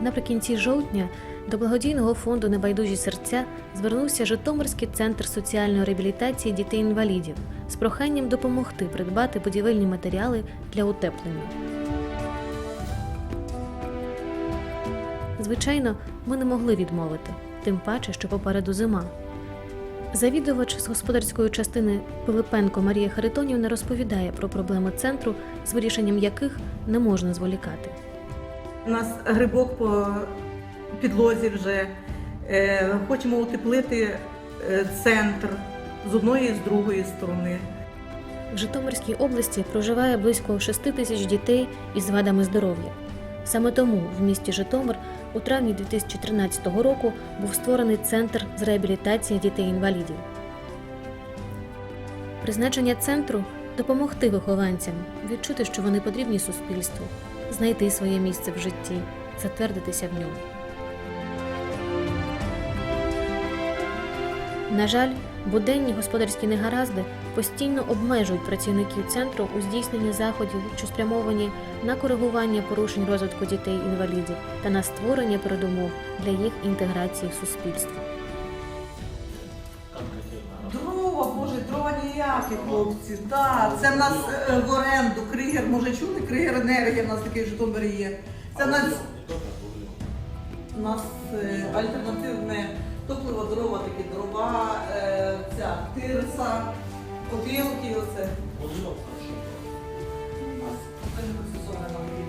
Наприкінці жовтня до благодійного фонду Небайдужі серця звернувся Житомирський центр соціальної реабілітації дітей-інвалідів з проханням допомогти придбати будівельні матеріали для утеплення. Звичайно, ми не могли відмовити, тим паче, що попереду зима. Завідувач з господарської частини Пилипенко Марія Харитонівна розповідає про проблеми центру, з вирішенням яких не можна зволікати. У нас грибок по підлозі вже. Е, Хочемо утеплити е, центр з одної і з другої сторони. В Житомирській області проживає близько 6 тисяч дітей із вадами здоров'я. Саме тому в місті Житомир у травні 2013 року був створений центр з реабілітації дітей-інвалідів. Призначення центру допомогти вихованцям відчути, що вони потрібні суспільству, знайти своє місце в житті, затвердитися в ньому. На жаль, буденні господарські негаразди постійно обмежують працівників центру у здійсненні заходів, що спрямовані на коригування порушень розвитку дітей-інвалідів та на створення передумов для їх інтеграції в суспільство. Дрова хлопці. Так, це в нас е, в оренду. Кригер, може чули? Кригер енергія в нас такий в Житомирі є. Це в нас, у нас е, альтернативне топливо, дрова, такі дрова, е, ця тирса, поділки, оце. У нас це на воді.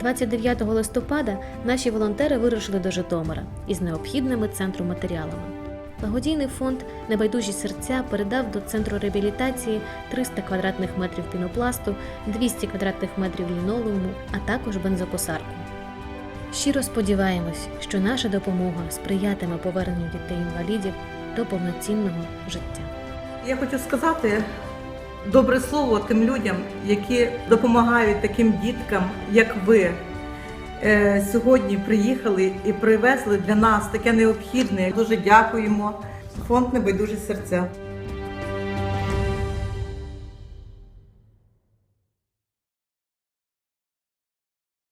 29 листопада наші волонтери вирушили до Житомира із необхідними центру матеріалами. Благодійний фонд Небайдужі серця передав до центру реабілітації 300 квадратних метрів пінопласту, 200 квадратних метрів лінолеуму, а також бензокосарку. Щиро сподіваємось, що наша допомога сприятиме поверненню дітей-інвалідів до повноцінного життя. Я хочу сказати добре слово тим людям, які допомагають таким діткам, як ви. Е, Сьогодні приїхали і привезли для нас таке необхідне. Дуже дякуємо. Фонд небайдуже серця.